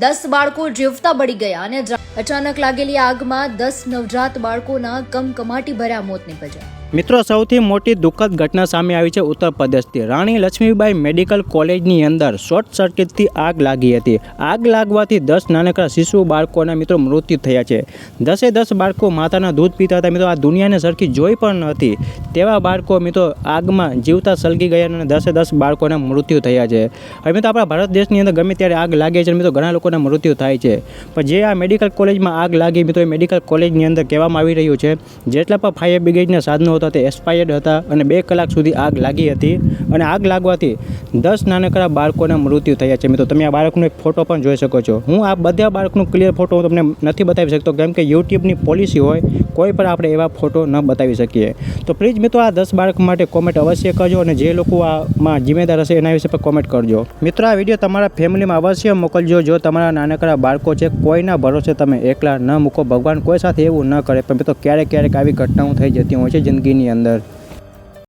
દસ બાળકો જીવતા બળી ગયા અને અચાનક લાગેલી આગમાં દસ નવજાત બાળકોના કમકમાટી ભર્યા મોત નીપજ્યા. મિત્રો, સૌથી મોટી દુઃખદ ઘટના સામે આવી છે ઉત્તર પ્રદેશથી રાણી લક્ષ્મીબાઈ મેડિકલ કોલેજની અંદર શોર્ટ સર્કિટથી આગ લાગી હતી. આગ લાગવાથી દસ નાનકડા શિશુ બાળકોના મિત્રો મૃત્યુ થયા છે. દસે દસ બાળકો માતાના દૂધ પીતા હતા. મિત્રો, આ દુનિયાને સરખી જોઈ પણ નથી. તેવા બાળકો મિત્રો આગમાં જીવતા સળગી ગયા અને દસે દસ બાળકોના મૃત્યુ થયા છે. હવે મિત્રો, આપણા ભારત દેશની અંદર ગમે ત્યારે આગ લાગે છે મિત્રો, ઘણા લોકોના મૃત્યુ થાય છે. પણ જે આ મેડિકલ કોલેજમાં આગ લાગી મિત્રો, એ મેડિકલ કોલેજની અંદર કહેવામાં આવી રહ્યું છે. જેટલા પણ ફાયર બ્રિગેડના સાધનો હતા, તે એક્સપાયર્ડ હતા અને બે કલાક સુધી આગ લાગી હતી અને આગ લાગવાથી દસ નાનકડા બાળકોના મૃત્યુ થયા છે. મિત્રો, તમે આ બાળકનો એક ફોટો પણ જોઈ શકો છો. હું આ બધા બાળકનો ક્લિયર ફોટો હું તમને નથી બતાવી શકતો, કેમ કે યુટ્યુબની પોલિસી હોય, કોઈ પણ આપણે એવા ફોટો ન બતાવી શકીએ. તો પ્લીઝ મિત્રો, આ દસ બાળક માટે કોમેન્ટ અવશ્ય કરજો અને જે લોકો આમાં જિમ્મેદાર હશે એના વિશે પણ કોમેન્ટ કરજો. મિત્રો, આ વીડિયો તમારા ફેમિલીમાં અવશ્ય મોકલજો, જો તમારા નાનકડા બાળકો છે, કોઈના ભરોસે તમે એકલા ન મૂકો, ભગવાન કોઈ સાથે એવું ન કરે. પણ મિત્રો, ક્યારેક ક્યારેક આવી ઘટનાઓ થઈ જતી હોય છે જિંદગીની અંદર